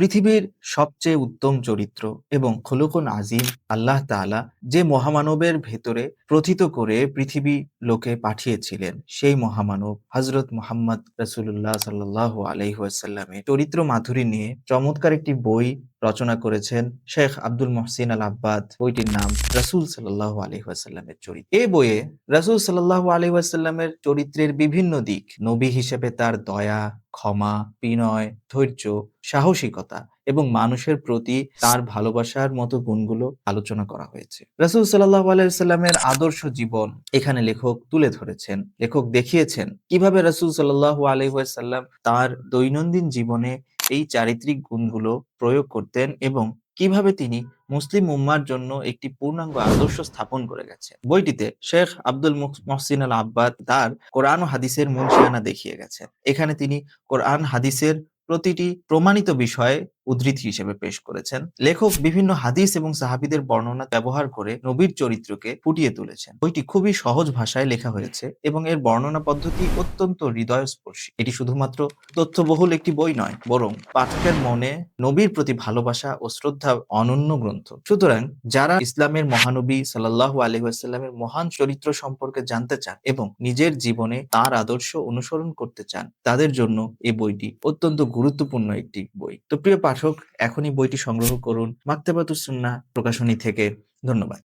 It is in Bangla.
পৃথিবীর সবচেয়ে উত্তম চরিত্র এবং খোলকুন আজিম আল্লাহ তালা যে মহামানবের ভেতরে প্রথিত করে পৃথিবী লোকে পাঠিয়েছিলেন, সেই মহামানব হজরত মোহাম্মদ রসুল্লাহ সাল্লাহ আলহিহাসাল্লামের চরিত্র মাধুরী নিয়ে চমৎকার একটি বই রচনা করেছেন শেখ আব্দুল মহসিন আল আব্বাদ বইটির নাম রাসুল সাল্লাহ আলহিহাসাল্লামের চরিত্র। এই বইয়ে রাসুল সাল্লাহ আলহিহাসাল্লামের চরিত্রের বিভিন্ন দিক, নবী হিসেবে তার দয়া, ক্ষমা, বিনয়, ধৈর্য, সাহসিকতা এবং মানুষের প্রতি তার ভালোবাসার মতো গুণগুলো আলোচনা করা হয়েছে। রাসুল সাল্লাহ আলাইসাল্লামের আদর্শ জীবন এখানে লেখক তুলে ধরেছেন। লেখক দেখিয়েছেন কীভাবে রাসুল সাল্লাহ আলহাসাল্লাম তার দৈনন্দিন জীবনে এই চারিত্রিক গুণগুলো প্রয়োগ করতেন এবং কীভাবে তিনি মুসলিম উম্মার জন্য একটি পূর্ণাঙ্গ আদর্শ স্থাপন করে গেছে বইটিতে শেখ আব্দুল মহসিন আল আব্বাদ তার কোরআন হাদিসের মুনশিয়ানা দেখিয়ে গেছেন। এখানে তিনি কোরআন, হাদিসের প্রতিটি প্রমাণিত বিষয়ে উদ্ধৃতি হিসেবে পেশ করেছেন। লেখক বিভিন্ন হাদিস এবং সাহাবিদের বর্ণনা ব্যবহার করে নবীর চরিত্রকে ফুটিয়ে তুলেছেন। বইটি খুবই সহজ ভাষায় লেখা হয়েছে এবং এর বর্ণনা পদ্ধতি অত্যন্ত হৃদয়স্পর্শী। এটি শুধুমাত্র তথ্যবহুল একটি বই নয়, বরং পাঠকের মনে, নবীর প্রতি ভালোবাসা ও শ্রদ্ধা অনন্য গ্রন্থ। সুতরাং যারা ইসলামের মহানবী সাল্লাহ আলহিহাস্লামের মহান চরিত্র সম্পর্কে জানতে চান এবং নিজের জীবনে তার আদর্শ অনুসরণ করতে চান, তাদের জন্য এই বইটি অত্যন্ত গুরুত্বপূর্ণ একটি বই। তো প্রিয় পাঠক এখনই বইটি সংগ্রহ করুন। মাকতেবাতুসুন্না প্রকাশনী থেকে। ধন্যবাদ।